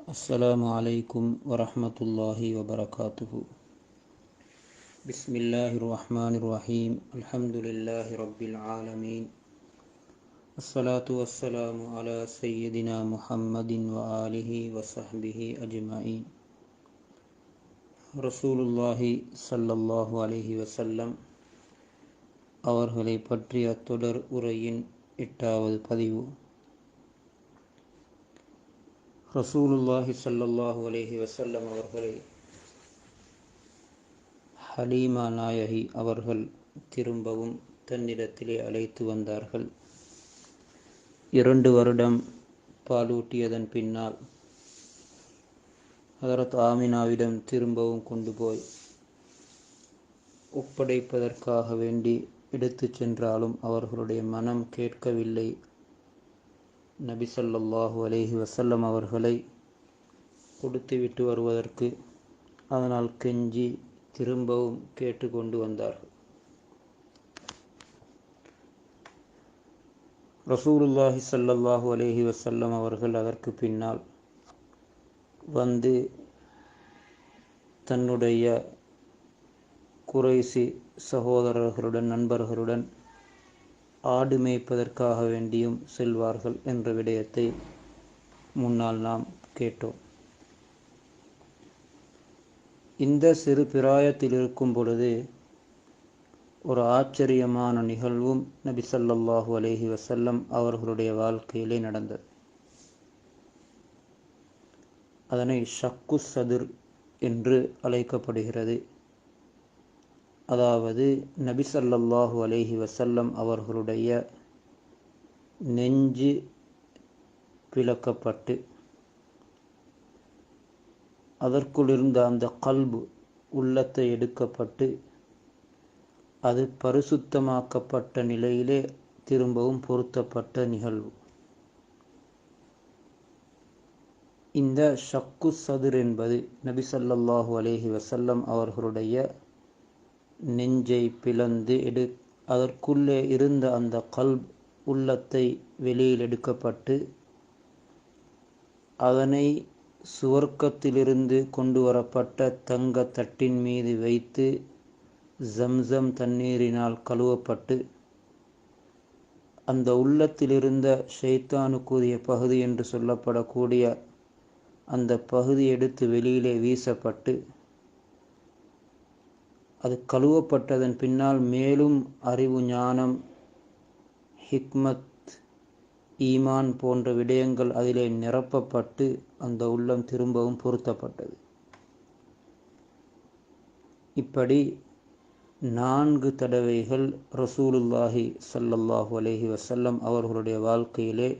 السلام عليكم ورحمة الله وبركاته بسم الله الرحمن الرحيم الحمد لله رب العالمين الصلاة والسلام على سيدنا محمد وآله وصحبه أجمعين ரசூலுல்லாஹி ஸல்லல்லாஹு அலைஹி வஸல்லம் அவர்களை பற்றிய தொடர் உரையின் எட்டாவது பதிவு ரசூலுல்லாஹி சல்லல்லாஹு அலைஹி வசல்லம் அவர்களை ஹலீமா நாயகி அவர்கள் திரும்பவும் தன்னிடத்திலே அழைத்து வந்தார்கள். இரண்டு வருடம் பாலூட்டியதன் பின்னால் ஹதரத் ஆமினாவிடம் திரும்பவும் கொண்டு போய் ஒப்படைப்பதற்காக வேண்டி எடுத்து சென்றாலும் அவர்களுடைய மனம் கேட்கவில்லை. நபி ஸல்லல்லாஹு அலேஹி வசல்லம் அவர்களை கொடுத்துவிட்டு வருவதற்கு அதனால் கெஞ்சி திரும்பவும் கேட்டுக்கொண்டு வந்தார்கள். ரசூலுல்லாஹி சல்லல்லாஹு அலேஹி வசல்லம் அவர்கள் அதற்கு பின்னால் வந்து தன்னுடைய குறைசி சகோதரர்களுடன் நண்பர்களுடன் ஆடு மேய்ப்பதற்காக வேண்டியும் செல்வார்கள் என்ற விடயத்தை முன்னால் நாம் கேட்டோம். இந்த சிறு பிராயத்தில் இருக்கும் பொழுது ஒரு ஆச்சரியமான நிகழ்வும் நபி சல்லாஹூ அலைஹி வசல்லம் அவர்களுடைய வாழ்க்கையிலே நடந்தது. அதனை ஷக்கு சதுர் என்று அழைக்கப்படுகிறது. அதாவது நபி ஸல்லல்லாஹு அலைஹி வசல்லம் அவர்களுடைய நெஞ்சு பிளக்கப்பட்டு அதற்குள்ளிருந்த அந்த கல்பு உள்ளத்தை எடுக்கப்பட்டு அது பரிசுத்தமாக்கப்பட்ட நிலையிலே திரும்பவும் பொருத்தப்பட்ட நிகழ்வு. இந்த ஷக்கு சதுர் என்பது நபி ஸல்லல்லாஹு அலேஹி வசல்லம் அவர்களுடைய நெஞ்சை பிளந்து எடு. அதற்குள்ளே இருந்த அந்த கல்ப் உள்ளத்தை வெளியில் எடுக்கப்பட்டு அதனை சுவர்க்கத்திலிருந்து கொண்டு வரப்பட்ட தங்க தட்டின் மீது வைத்து ஜம்சம் தண்ணீரினால் கழுவப்பட்டு அந்த உள்ளத்திலிருந்த ஷைத்தானுக்குரிய பகுதி என்று சொல்லப்படக்கூடிய அந்த பகுதி எடுத்து வெளியிலே வீசப்பட்டு அது கழுவப்பட்டதன் பின்னால் மேலும் அறிவு ஞானம் ஹிக்மத் ஈமான் போன்ற விடயங்கள் அதிலே நிரப்பப்பட்டு அந்த உள்ளம் திரும்பவும் பொருத்தப்பட்டது. இப்படி நான்கு தடவைகள் ரசூலுல்லாஹி சல்லல்லாஹு அலஹி வசல்லம் அவர்களுடைய வாழ்க்கையிலே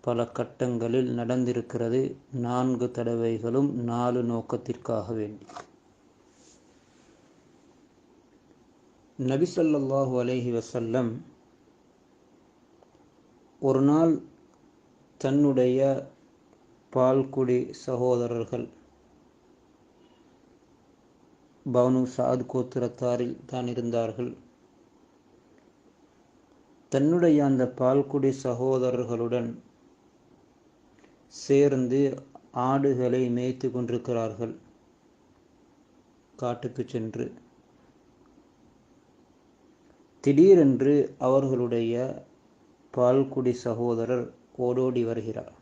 பல கட்டங்களில் நடந்திருக்கிறது. நான்கு தடவைகளும் நாலு நோக்கத்திற்காக வேண்டி நபி சொல்லாஹு அலஹி வசல்லம் ஒரு நாள் தன்னுடைய பால்குடி சகோதரர்கள் பவனு சாத் கோத்திரத்தாரில் தான் இருந்தார்கள். தன்னுடைய அந்த பால்குடி சகோதரர்களுடன் சேர்ந்து ஆடுகளை மேய்த்து கொண்டிருக்கிறார்கள். காட்டுக்கு சென்று திடீரென்று அவர்களுடைய பால்குடி சகோதரர் ஓடோடி வருகிறார்.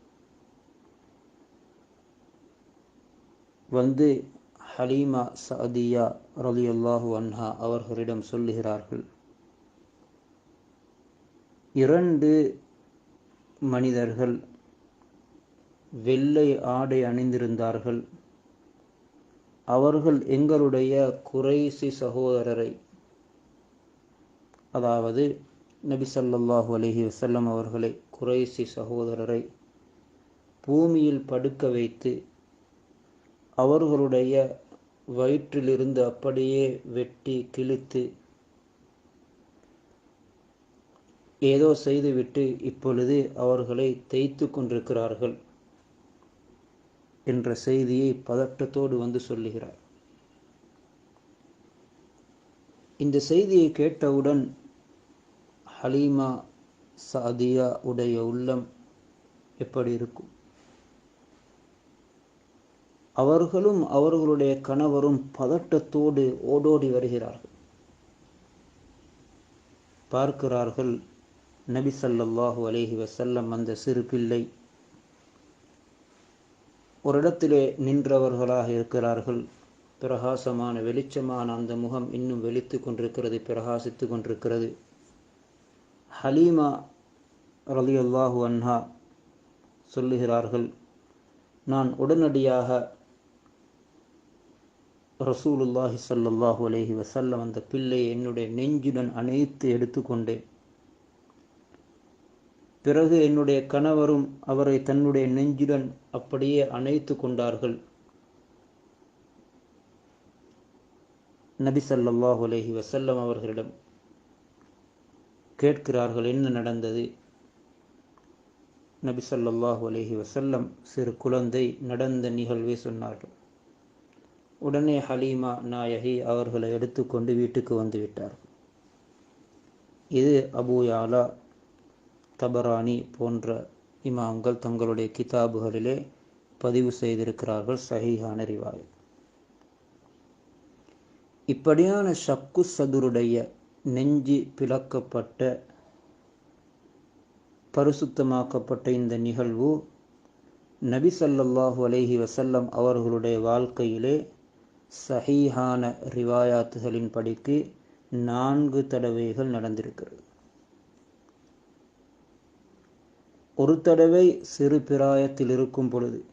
வந்து ஹலீமா சதியா ரலியுல்லாஹு அன்ஹா அவர்களிடம் சொல்லுகிறார்கள் இரண்டு மனிதர்கள் வெள்ளை ஆடை அணிந்திருந்தார்கள். அவர்கள் எங்களுடைய குறைசி சகோதரரை அதாவது நபி சல்லாஹு அலஹி வசல்லம் அவர்களை குறைசி சகோதரரை பூமியில் படுக்க வைத்து அவர்களுடைய வயிற்றிலிருந்து அப்படியே வெட்டி கிழித்து ஏதோ செய்துவிட்டு இப்பொழுது அவர்களை தேய்த்து கொண்டிருக்கிறார்கள் என்ற செய்தியை பதட்டத்தோடு வந்து சொல்லுகிறார். இந்த செய்தியை கேட்டவுடன் ஹலீமா சாதியா உடைய உள்ளம் எப்படி இருக்கும்? அவர்களும் அவர்களுடைய கணவரும் பதட்டத்தோடு ஓடோடி வருகிறார்கள். பார்க்கிறார்கள் நபி சல்லாஹு அலேஹி வசல்லம் அந்த சிறு பிள்ளை. ஒரு இடத்திலே நின்றவர்களாக இருக்கிறார்கள். பிரகாசமான வெளிச்சமான அந்த முகம் இன்னும் வெளித்து கொண்டிருக்கிறது பிரகாசித்து கொண்டிருக்கிறது. ஹலீமா ரலியல்லாஹு அன்ஹா சொல்லுகிறார்கள் நான் உடனடியாக ரசூலுல்லாஹி சல்லாஹு அலைஹி வசல்லம் அந்த பிள்ளையை என்னுடைய நெஞ்சுடன் அணைத்து எடுத்துக்கொண்டேன். பிறகு என்னுடைய கணவரும் அவரை தன்னுடைய நெஞ்சுடன் அப்படியே அணைத்து கொண்டார்கள். நபி சல்லாஹு அலைஹி வசல்லம் அவர்களிடம் கேட்கிறார்கள் என்ன நடந்தது? நபி சொல்லாஹு அலஹி வசல்லம் சிறு குழந்தை நடந்த நிகழ்வை சொன்னார்கள். உடனே ஹலீமா நாயகி அவர்களை எடுத்துக்கொண்டு வீட்டுக்கு வந்துவிட்டார் இது அபு யாலா தபரானி போன்ற இமாம்கள் தங்களுடைய கிதாபுகளிலே பதிவு செய்திருக்கிறார்கள் சஹிஹான ரிவாயத். இப்படியான ஷக்கு சதுருடைய நெஞ்சு பிளக்கப்பட்ட பரிசுத்தமாக்கப்பட்ட இந்த நிகழ்வு நபி ஸல்லல்லாஹு அலைஹி வசல்லம் அவர்களுடைய வாழ்க்கையிலே சஹீஹான ரிவாயாத்துகளின் படிக்கு நான்கு தடவைகள் நடந்திருக்கிறது. ஒரு தடவை சிறு பிராயத்தில் இருக்கும் பொழுது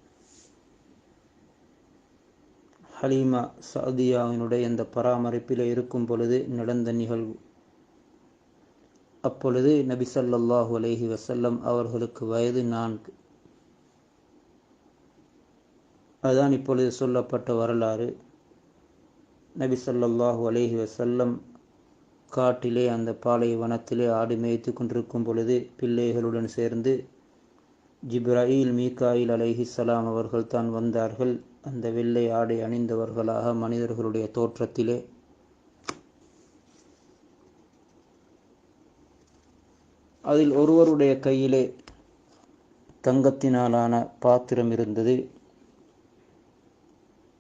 ஹலீமா சவுதியாவினுடைய இந்த பராமரிப்பில் இருக்கும் பொழுது நடந்த நிகழ்வு. அப்பொழுது நபி சல்லாஹூ அலைஹி வசல்லம் அவர்களுக்கு வயது நான்கு. அதுதான் இப்பொழுது சொல்லப்பட்ட வரலாறு. நபி ஸல்லல்லாஹு அலைஹி வசல்லம் காட்டிலே அந்த பாலைவனத்திலே ஆடு மேய்த்து கொண்டிருக்கும் பொழுது பிள்ளைகளுடன் சேர்ந்து ஜிப்ராயில் மீகாயில் சலாம் அவர்கள் தான் வந்தார்கள். அந்த வெள்ளை ஆடை அணிந்தவர்களாக மனிதர்களுடைய தோற்றத்திலே. அதில் ஒருவருடைய கையிலே தங்கத்தினாலான பாத்திரம் இருந்தது.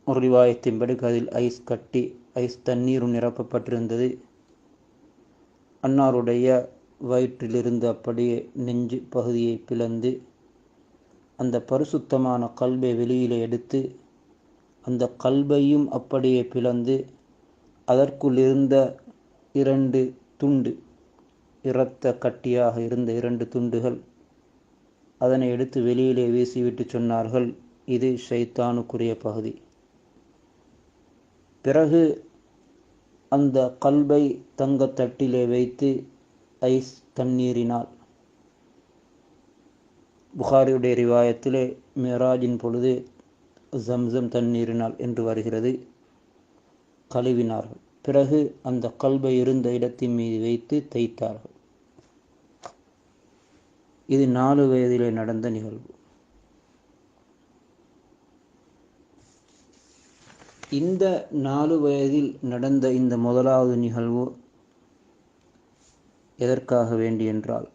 ஒரு ரிவாயத்தின்படி அதில் ஐஸ் கட்டி ஐஸ் தண்ணீரும் நிரப்பப்பட்டிருந்தது. அன்னாருடைய வயிற்றிலிருந்து அப்படியே நெஞ்சு பகுதியை பிளந்து அந்த பரிசுத்தமான கல்வை வெளியிலே எடுத்து அந்த கல்பையும் அப்படியே பிளந்து அதற்குள் இருந்த இரண்டு துண்டு இரத்த கட்டியாக இருந்த இரண்டு துண்டுகள் அதனை எடுத்து வெளியிலே வீசிவிட்டு சொன்னார்கள் இது ஷைத்தானுக்குரிய பகுதி. பிறகு அந்த கல்வை தங்கத்தட்டிலே வைத்து ஐஸ் தண்ணீரினால் புகாரியுடைய ரிவாயத்திலே மிராஜின் பொழுது ஜம்சம் தண்ணீரினால் என்று வருகிறது. கழுவினார்கள். பிறகு அந்த கல்வை இருந்த இடத்தின் மீது வைத்து தைத்தார்கள். இது நாலு வயதிலே நடந்த நிகழ்வு. இந்த நாலு வயதில் நடந்த இந்த முதலாவது நிகழ்வு எதற்காக வேண்டி என்றால்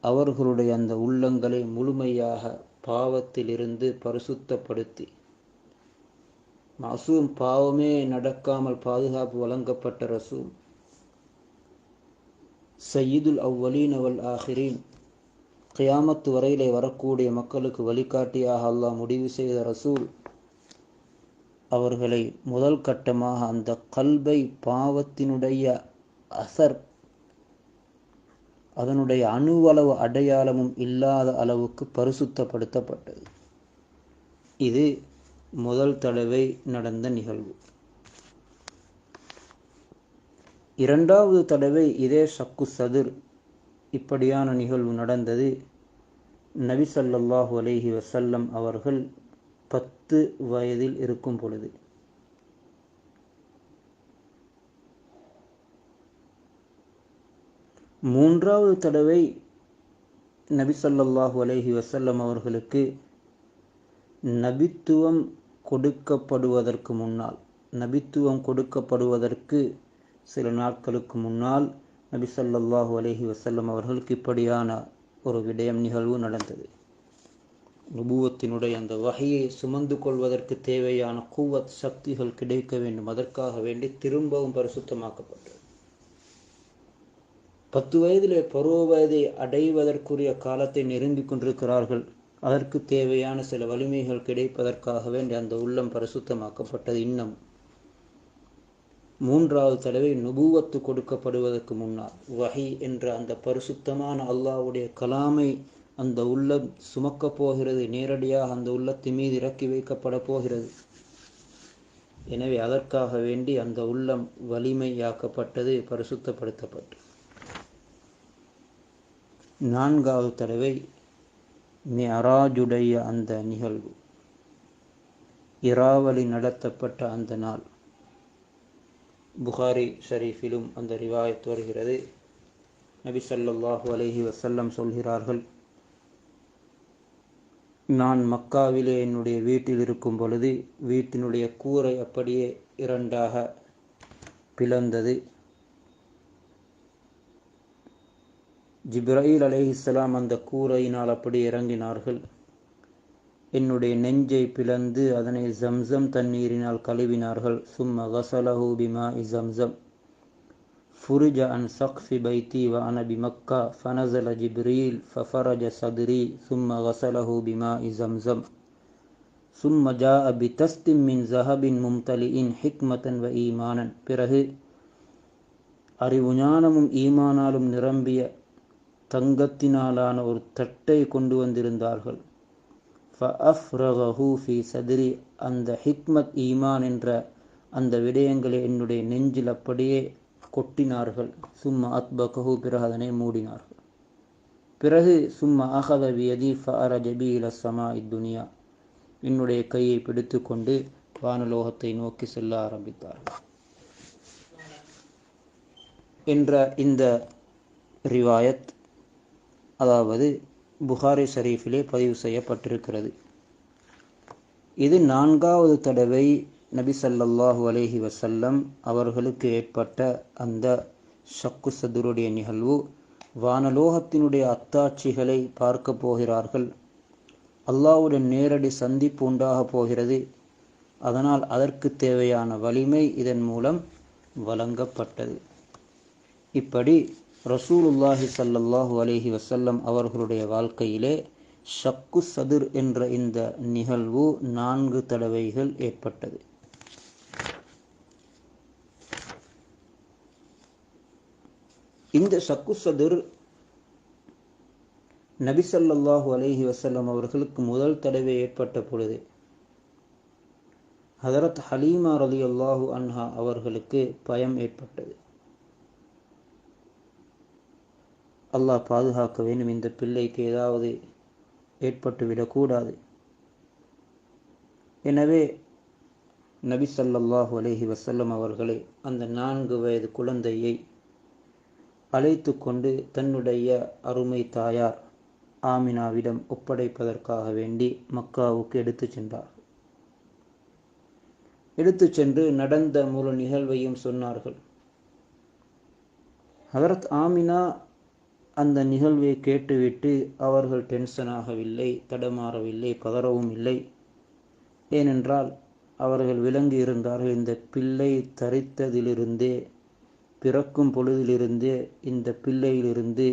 அவர்களுடைய அந்த உள்ளங்களை முழுமையாக பாவத்திலிருந்து பரிசுத்தப்படுத்தி. மசூம் பாவமே நடக்காமல் பாதுகாப்பு வழங்கப்பட்ட ரசூல். சையீதுல் அவ்வலீன் அவல் ஆஹிரீன். கியாமத்து வரையிலே வரக்கூடிய மக்களுக்கு வழிகாட்டியாக அல்லாஹ் முடிவு செய்த ரசூல். அவர்களை முதல் கட்டமாக அந்த கல்வை பாவத்தினுடைய அசர் அதனுடைய அணுவளவு அடையாளமும் இல்லாத அளவுக்கு பரிசுத்தப்படுத்தப்பட்டது. இது முதல் தடவை நடந்த நிகழ்வு. இரண்டாவது தடவை இதே சக்கு சதுர் இப்படியான நிகழ்வு நடந்தது. நபி சல்லாஹூ அலைஹி வசல்லம் அவர்கள் பத்து வயதில் இருக்கும் பொழுது. மூன்றாவது தடவை நபி ஸல்லல்லாஹு அலஹி வசல்லம் அவர்களுக்கு நபித்துவம் கொடுக்கப்படுவதற்கு முன்னால் நபித்துவம் கொடுக்கப்படுவதற்கு சில நாட்களுக்கு முன்னால் நபி ஸல்லல்லாஹு அலஹி வசல்லம் அவர்களுக்கு இப்படியான ஒரு விடயம் நிகழ்வு நடந்தது. நுபுவத்தினுடைய அந்த வகையை சுமந்து கொள்வதற்கு தேவையான கூவத் சக்திகள் கிடைக்க வேண்டும். அதற்காக வேண்டி திரும்பவும் பரிசுத்தமாக்கப்பட்டது. பத்து வயதிலே பருவ வயதை அடைவதற்குரிய காலத்தை நெருங்கிக் கொண்டிருக்கிறார்கள். அதற்கு தேவையான சில வலிமைகள் கிடைப்பதற்காக வேண்டி அந்த உள்ளம் பரிசுத்தமாக்கப்பட்டது. இன்னும் மூன்றாவது தடவை நுபுவத்து கொடுக்கப்படுவதற்கு முன்னால் வகை என்ற அந்த பரிசுத்தமான அல்லாவுடைய கலாமை அந்த உள்ளம் சுமக்கப் போகிறது. நேரடியாக அந்த உள்ளத்தின் மீது இறக்கி வைக்கப்பட போகிறது. எனவே அதற்காக வேண்டி அந்த உள்ளம் வலிமையாக்கப்பட்டது பரிசுத்தப்படுத்தப்பட்டு நான்காவது தடவை மியராஜுடைய அந்த நிகழ்வு. இராவலி நடத்தப்பட்ட அந்த நாள். புகாரி ஷரீஃபிலும் அந்த ரிவாயத் வருகிறது. நபி சல்லாஹூ அலஹி வசல்லம் சொல்கிறார்கள் நான் மக்காவிலே என்னுடைய வீட்டில் இருக்கும் பொழுது வீட்டினுடைய கூரை அப்படியே இரண்டாக பிளந்தது. ஜிப்ராயில் அலேஹிஸ்லாம் அந்த கூரையினால் அப்படி இறங்கினார்கள். என்னுடைய நெஞ்சை பிளந்து அதனை ஜம்சம் தண்ணீரினால் கழுவினார்கள். சும்ம கசலஹூ பிமா இசம்சம் ஃபுரிஜ அன் சக்ஃபி பைத்தி வ அனபி மக்கா. ஃபனசல ஜிப்ரீல் ஃபஃபரஜ சதுரி. சும்ம கசலஹூ பிமா இசம்சம் சும்ம ஜா அபி தஸ்திம் மின் ஜஹபின் மும்தலி இன் ஹிக்மதன் வ ஈமானன். பிறகு அறிவு ஞானமும் ஈமானாலும் நிரம்பிய தங்கத்தினாலான ஒரு தட்டை கொண்டு வந்திருந்தார்கள். ஃபஅஃப்ரகஹு ஃபி சதிரி அந்த ஹிக்மத் ஈமான் என்ற அந்த விடயங்களை என்னுடைய நெஞ்சில் அப்படியே கொட்டினார்கள். சும்மா அத்பகஹு பிறகு அதனை மூடினார்கள். பிறகு சும்மா அகத வியதி ஃபஅர ஜபீல சமா இத்துனியா என்னுடைய கையை பிடித்து கொண்டு வானலோகத்தை நோக்கி செல்ல ஆரம்பித்தார்கள் என்ற இந்த ரிவாயத். அதாவது புகாரி ஷரீஃபிலே பதிவு செய்யப்பட்டிருக்கிறது. இது நான்காவது தடவை நபி ஸல்லல்லாஹு அலேஹி வசல்லம் அவர்களுக்கு ஏற்பட்ட அந்த ஷக்கு சதுருடைய நிகழ்வு. வானலோகத்தினுடைய அத்தாட்சிகளை பார்க்க போகிறார்கள். அல்லாவுடன் நேரடி சந்திப்பு உண்டாக போகிறது. அதனால் அதற்கு தேவையான வலிமை இதன் மூலம் வழங்கப்பட்டது. இப்படி ரசூலுல்லாஹி சல்லல்லாஹு அலேஹி வசல்லம் அவர்களுடைய வாழ்க்கையிலே ஷக்கு சதுர் என்ற இந்த நிகழ்வு நான்கு தடவைகள் ஏற்பட்டது. இந்த ஷக்கு சதுர் நபி ஸல்லல்லாஹு வசல்லம் அவர்களுக்கு முதல் தடவை ஏற்பட்ட பொழுது ஹதரத் ஹலீமா ரலியல்லாஹு அன்ஹா அவர்களுக்கு பயம் ஏற்பட்டது. அல்லாஹ் பாதுகாக்க வேண்டும். இந்த பிள்ளைக்கு ஏதாவது ஏற்பட்டு விடக்கூடாது. எனவே நபி சல்லாஹூ அலைஹி வசல்லம் அவர்களை அந்த நான்கு வயது குழந்தையை அழைத்து கொண்டு தன்னுடைய அருமை தாயார் ஆமினாவிடம் ஒப்படைப்பதற்காக வேண்டி மக்காவுக்கு எடுத்துச் சென்றார். எடுத்து சென்று நடந்த முழு நிகழ்வையும் சொன்னார்கள். ஹதரத் ஆமினா அந்த நிகழ்வை கேட்டுவிட்டு அவர்கள் டென்ஷன் ஆகவில்லை தடமாறவில்லை பதறவும் இல்லை. ஏனென்றால் அவர்கள் விளங்கி இருந்தார்கள். இந்த பிள்ளை தரித்ததிலிருந்தே பிறக்கும் பொழுதிலிருந்தே இந்த பிள்ளையிலிருந்து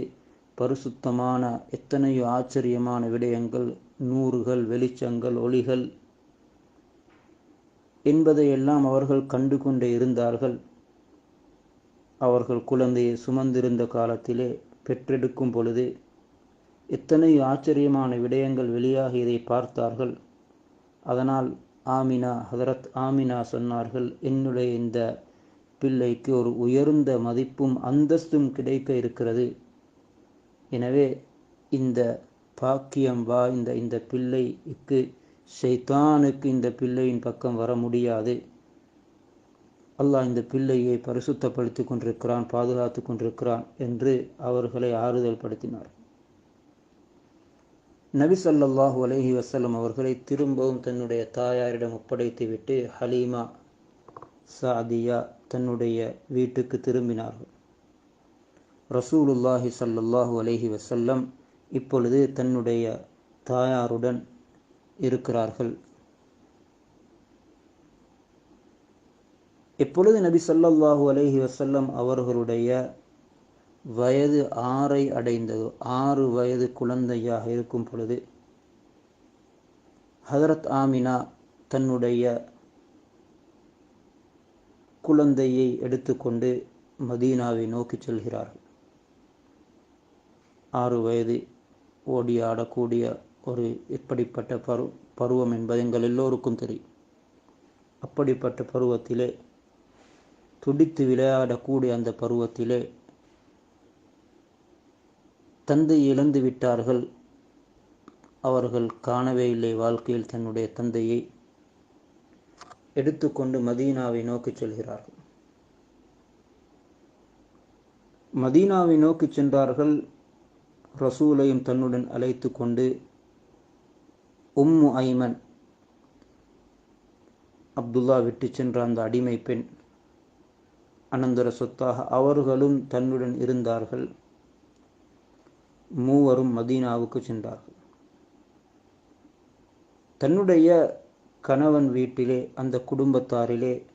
பரிசுத்தமான எத்தனையோ ஆச்சரியமான விடயங்கள் நூறுகள் வெளிச்சங்கள் ஒளிகள் என்பதையெல்லாம் அவர்கள் கண்டு கொண்டே இருந்தார்கள். அவர்கள் குழந்தையை சுமந்திருந்த காலத்திலே பெற்றெடுக்கும் பொழுது எத்தனை ஆச்சரியமான விடயங்கள் வெளியாகியதை பார்த்தார்கள். அதனால் ஆமினா ஹதரத் ஆமினா சொன்னார்கள் என்னுடைய இந்த பிள்ளைக்கு ஒரு உயர்ந்த மதிப்பும் அந்தஸ்தும் கிடைக்க இருக்கிறது. எனவே இந்த பாக்கியம் வாய்ந்த இந்த பிள்ளைக்கு ஷைத்தானுக்கு இந்த பிள்ளையின் பக்கம் வர முடியாது. அல்லாஹ் இந்த பிள்ளையை பரிசுத்தப்படுத்தி கொண்டிருக்கிறான் பாதுகாத்து கொண்டிருக்கிறான் என்று அவர்களை ஆறுதல் படுத்தினார். நபி ஸல்லல்லாஹு அலஹி வசல்லம் அவர்களை திரும்பவும் தன்னுடைய தாயாரிடம் ஒப்படைத்துவிட்டு ஹலீமா சாதியா தன்னுடைய வீட்டுக்கு திரும்பினார்கள். ரசூலுல்லாஹி ஸல்லல்லாஹு அலஹி வசல்லம் இப்பொழுது தன்னுடைய தாயாருடன் இருக்கிறார்கள். எப்பொழுது நபி ஸல்லல்லாஹு அலஹி வசல்லம் அவர்களுடைய வயது ஆறை அடைந்ததோ ஆறு வயது குழந்தையாக இருக்கும் பொழுது ஹதரத் ஆமினா தன்னுடைய குழந்தையை எடுத்துக்கொண்டு மதீனாவை நோக்கி செல்கிறார்கள். ஆறு வயது ஓடி ஆடக்கூடிய ஒரு எப்படிப்பட்ட பரு பருவம் என்பது எங்கள் எல்லோருக்கும் தெரியும். அப்படிப்பட்ட பருவத்திலே துடித்து விளையாடக்கூடிய அந்த பருவத்திலே தந்தை இழந்து விட்டார்கள். அவர்கள் காணவே இல்லை. வாழ்க்கையில் தன்னுடைய தந்தையை எடுத்துக்கொண்டு மதீனாவை நோக்கி செல்கிறார்கள். மதீனாவை நோக்கி சென்றார்கள். ரசூலையும் தன்னுடன் அழைத்து கொண்டு உம்மு ஐமன் அப்துல்லா விட்டு சென்ற அந்த அடிமை பெண் அனந்தர சொத்தாக அவர்களும் தன்னுடன் இருந்தார்கள். மூவரும் மதீனாவுக்கு சென்றார்கள். தன்னுடைய கணவன் வீட்டிலே அந்த குடும்பத்தாரிலே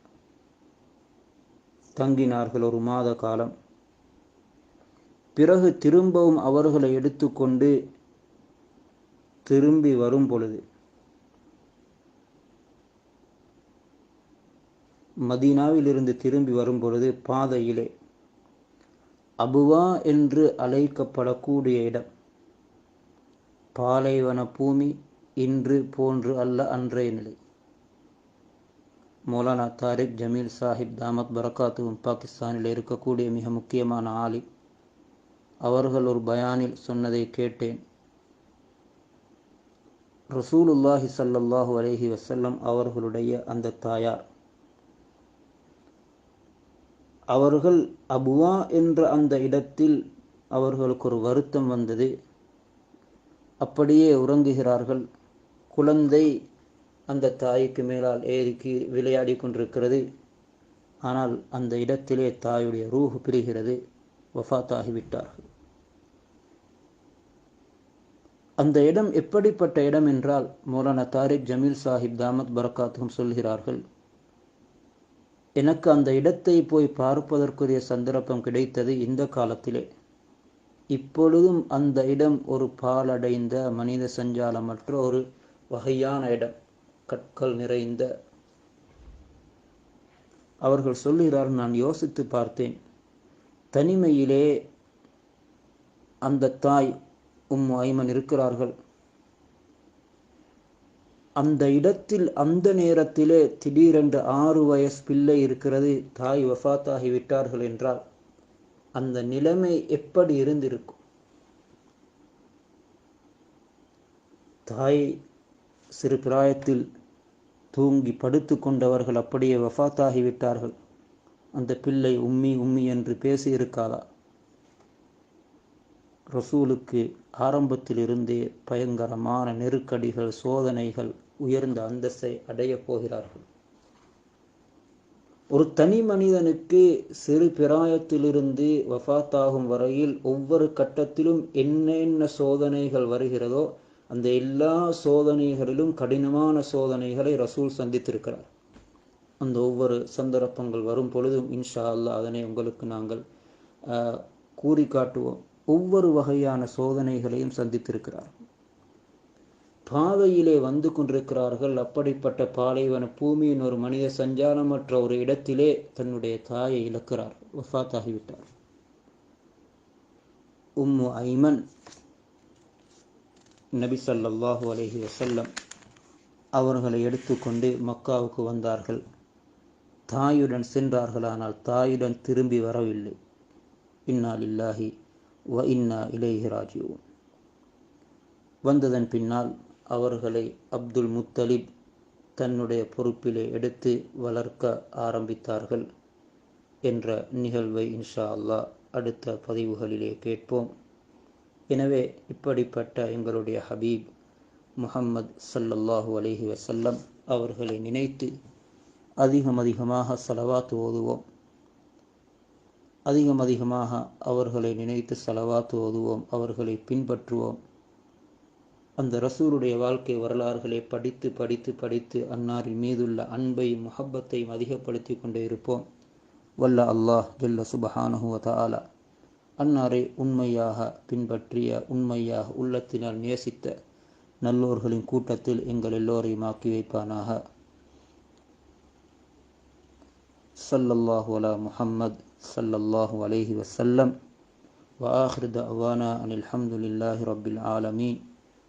தங்கினார்கள் ஒரு மாத காலம். பிறகு திரும்பவும் அவர்களை எடுத்துக்கொண்டு திரும்பி வரும் பொழுது மதீனாவிலிருந்து திரும்பி வரும்பொழுது பாதையிலே அபுவா என்று அழைக்கப்படக்கூடிய இடம். பாலைவன பூமி இன்று போன்று அல்ல அன்றைய நிலை. மௌலானா தாரிக் ஜமீல் சாஹிப் தாமத் பரக்காத்துவும் பாகிஸ்தானில் இருக்கக்கூடிய மிக முக்கியமான ஆலி அவர்கள் ஒரு பயானில் சொன்னதை கேட்டேன். ரசூலுல்லாஹி சல்லல்லாஹு அலஹி வசல்லம் அவர்களுடைய அந்த தாயார். அவர்கள் அபுவா என்ற அந்த இடத்தில் அவர்களுக்கு ஒரு வருத்தம் வந்தது. அப்படியே உறங்குகிறார்கள். குழந்தை அந்த தாய்க்கு மேலால் ஏறிக்கு விளையாடி கொண்டிருக்கிறது. ஆனால் அந்த இடத்திலே தாயுடைய ரூஹு பிரிகிறது. வஃத்தாகிவிட்டார்கள். அந்த இடம் எப்படிப்பட்ட இடம் என்றால் மௌலானா தாரிக் ஜமீல் சாஹிப் தாமத் பரக்காத்தும் சொல்கிறார்கள். எனக்கு அந்த இடத்தை போய் பார்ப்பதற்குரிய சந்தர்ப்பம் கிடைத்தது இந்த காலத்திலே. இப்பொழுதும் அந்த இடம் ஒரு பாலடைந்த மனித சஞ்சாலமற்ற ஒரு வகையான இடம் கற்கள் நிறைந்த. அவர்கள் சொல்கிறார் நான் யோசித்து பார்த்தேன். தனிமையிலே அந்த தாய் உம் ஐமன் இருக்கிறார்கள். அந்த இடத்தில் அந்த நேரத்திலே திடீரென்று ஆறு வயசு பிள்ளை இருக்கிறது தாய் வஃத்தாகி விட்டார்கள் என்றால் அந்த நிலைமை எப்படி இருந்திருக்கும்? தாய் சிறு பிராயத்தில் தூங்கி படுத்து கொண்டவர்கள் அப்படியே வஃத்தாகி விட்டார்கள். அந்த பிள்ளை உம்மி உம்மி என்று பேசியிருக்காதா ரசூலுக்கு ஆரம்பத்திலிருந்தே பயங்கரமான நெருக்கடிகள் சோதனைகள் உயர்ந்த அந்தஸ்தை அடையப் போகிறார்கள். ஒரு தனி மனிதனுக்கு சிறு பிராயத்திலிருந்து வஃத்தாகும் வரையில் ஒவ்வொரு கட்டத்திலும் என்னென்ன சோதனைகள் வருகிறதோ அந்த எல்லா சோதனைகளிலும் கடினமான சோதனைகளை ரசூல் சந்தித்திருக்கிறார். அந்த ஒவ்வொரு சந்தர்ப்பங்கள் வரும் பொழுதும் இன்ஷா அல்லா அதனை உங்களுக்கு நாங்கள் கூறி காட்டுவோம். ஒவ்வொரு வகையான சோதனைகளையும் சந்தித்திருக்கிறார். பாதையிலே வந்து கொண்டிருக்கிறார்கள். அப்படிப்பட்ட பாலைவன பூமியின் ஒரு மனித சஞ்சாரமற்ற ஒரு இடத்திலே தன்னுடைய தாயை இழக்கிறார். வஃத்தாகிவிட்டார். உம்மு ஐமன் நபி சல்லாஹூ அலஹி வசல்லம் அவர்களை எடுத்துக்கொண்டு மக்காவுக்கு வந்தார்கள். தாயுடன் சென்றார்கள் ஆனால் தாயுடன் திரும்பி வரவில்லை. இன்னா இல்லாஹி வ இன்னா இலேஹி ராஜிவும் வந்ததன் பின்னால் அவர்களை அப்துல் முத்தலிப் தன்னுடைய பொறுப்பிலே எடுத்து வளர்க்க ஆரம்பித்தார்கள் என்ற நிகழ்வை இன்ஷா அல்லாஹ் அடுத்த பதிவுகளிலே கேட்போம். எனவே இப்படிப்பட்ட எங்களுடைய ஹபீப் முகம்மது சல்லல்லாஹு அலஹி வசல்லம் அவர்களை நினைத்து அதிகம் அதிகமாக செலவாத்து ஓதுவோம். அதிகம் அதிகமாக அவர்களை நினைத்து செலவாத்து ஓதுவோம். அவர்களை பின்பற்றுவோம். அந்த ரசூருடைய வாழ்க்கை வரலாறுகளை படித்து படித்து படித்து அன்னாரின் மீதுள்ள அன்பையும் முகப்பத்தையும் அதிகப்படுத்தி கொண்டே இருப்போம். வல்ல அல்லாஹ் ஜல்ல சுபஹானஹுவத ஆலா அன்னாரை உண்மையாக பின்பற்றிய உண்மையாக உள்ளத்தினால் நேசித்த நல்லோர்களின் கூட்டத்தில் எங்கள் எல்லோரையும் ஆக்கி வைப்பானாக. சல்லல்லாஹு அலா முஹம்மத் சல்லல்லாஹு அலேஹி வசல்லம் வாஹிர் அவானா அனில் அஹமதுல்லாஹி ரபில் ஆலமீன்.